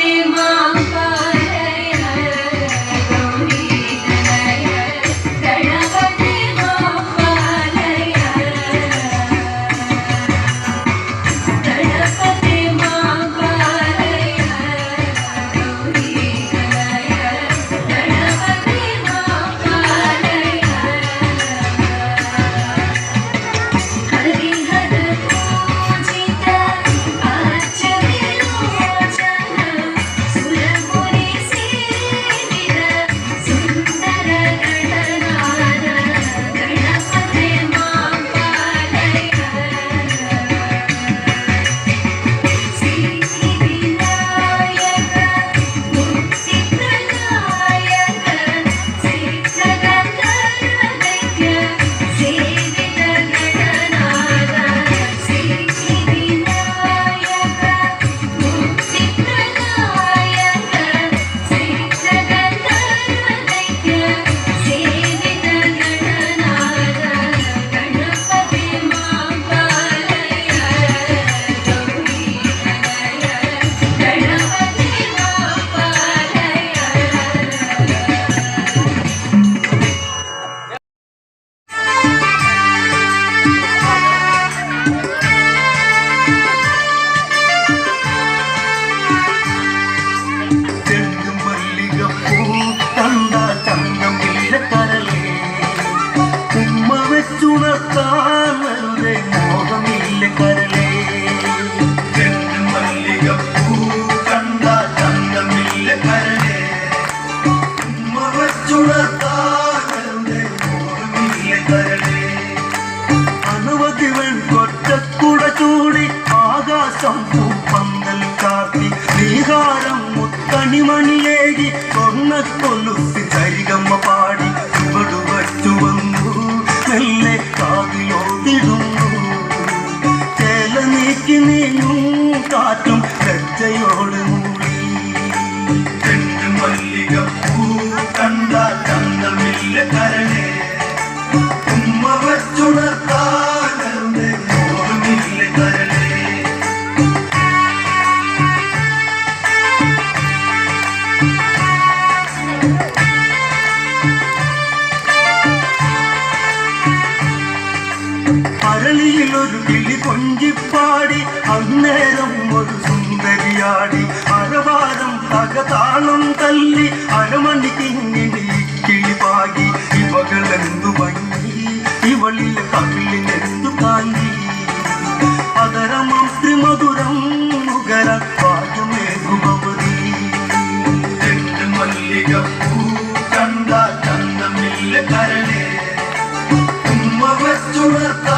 ചെണ്ടും വെച്ചുണർത്താൻ അന്നേരം ഒരു സുന്ദരിയാടി അരവാരം തകതാളം തല്ലി അരമണിക്കിങ്ങിനി കിളി പാകി. ഇവകളെന്തു ഭംഗി? ഇവളിൽ കവിളിനെന്തു കാങ്ങി അതരമം ത്രിമധുരം മുകര പാകമേകുമതി ചെണ്ടു മല്ലിക പൂ കണ്ട ചന്തമില്ല കരണേ ഉമ്മ വച്ചുണർത്താനരുടെ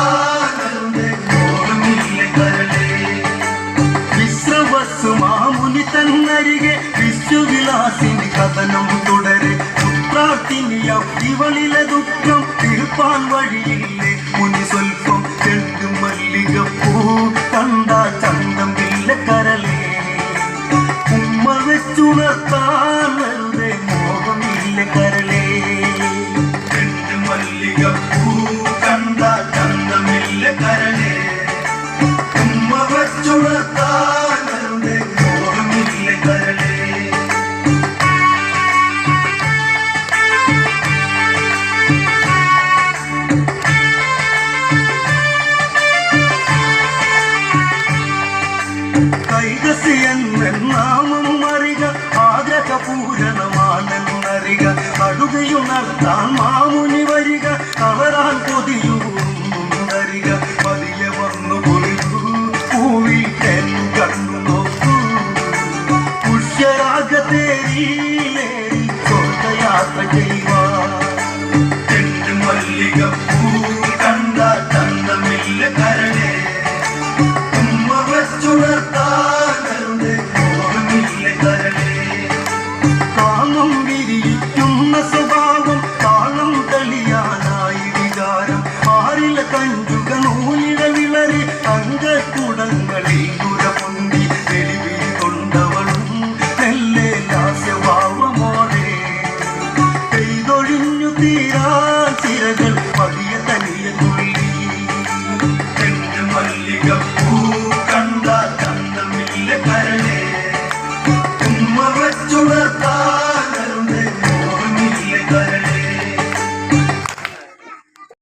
തന്നരികെ വിശ്വവിലാസിനി കഥനം തുടരെ. പുത്രാട്ടിനിയ ഇവളിലെ ദുഃഖം തീർപ്പാൻ വഴിയില്ലേ. മുനി സ്വൽപ്പം ചെണ്ടു മല്ലിക പൂ കണ്ട ചന്തം ഇല്ല കരളേ ഉമ്മ വെച്ചുണർത്താൻ വെറുതെ മോഹമില്ല കരളേ ചെണ്ടു മല്ലിക പൂ കണ്ട ചന്തമില്ല കരളേ ഉമ്മ വച്ചുണർത്താൻ రామాముని கண்டு கண் ஊனிட விளறி அங்க குடங்களை